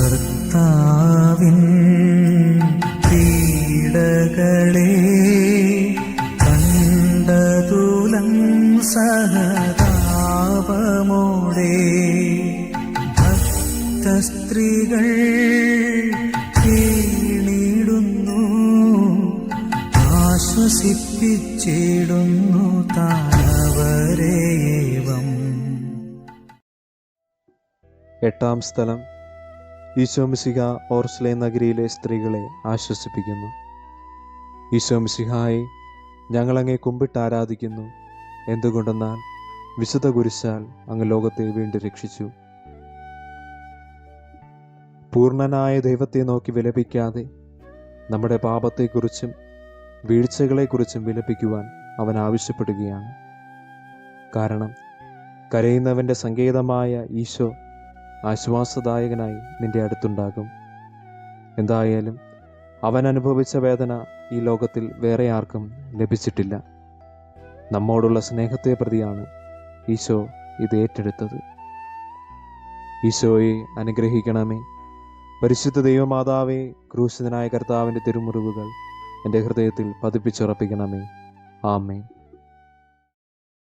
കർത്താവിൻ പീഡകളെ കണ്ടതുലം സഹതാപമോടെ ഭക്തസ്ത്രീകൾ കീണിടുന്നു ആശ്വസിപ്പിച്ചിടുന്നു താനവരേവം എട്ടാം സ്ഥലം. ഈശോമിസിഹ ഓർസ്ലേ നഗരിയിലെ സ്ത്രീകളെ ആശ്വസിപ്പിക്കുന്നു. ഈശോമിസിഹായെ ഞങ്ങളങ്ങെ കുമ്പിട്ട് ആരാധിക്കുന്നു. എന്തുകൊണ്ടെന്നാൽ വിശുദ്ധ കുരിശാൽ അങ്ങ് ലോകത്തെ വീണ്ടും രക്ഷിച്ചു. പൂർണനായ ദൈവത്തെ നോക്കി വിലപിക്കാതെ നമ്മുടെ പാപത്തെക്കുറിച്ചും വീഴ്ചകളെക്കുറിച്ചും വിലപിക്കുവാൻ അവൻ ആവശ്യപ്പെടുകയാണ്. കാരണം കരയുന്നവന്റെ സങ്കേതമായ ഈശോ ആശ്വാസദായകനായി നിന്റെ അടുത്തുണ്ടാകും. എന്തായാലും അവൻ അനുഭവിച്ച വേദന ഈ ലോകത്തിൽ വേറെ ആർക്കും ലഭിച്ചിട്ടില്ല. നമ്മോടുള്ള സ്നേഹത്തെ പ്രതിയാണ് ഈശോ ഇത് ഏറ്റെടുത്തത്. ഈശോയെ അനുഗ്രഹിക്കണമേ. പരിശുദ്ധ ദൈവമാതാവേ ക്രൂശിതനായ കർത്താവിന്റെ തിരുമുറിവുകൾ എന്റെ ഹൃദയത്തിൽ പതിപ്പിച്ചുറപ്പിക്കണമേ. ആമേൻ.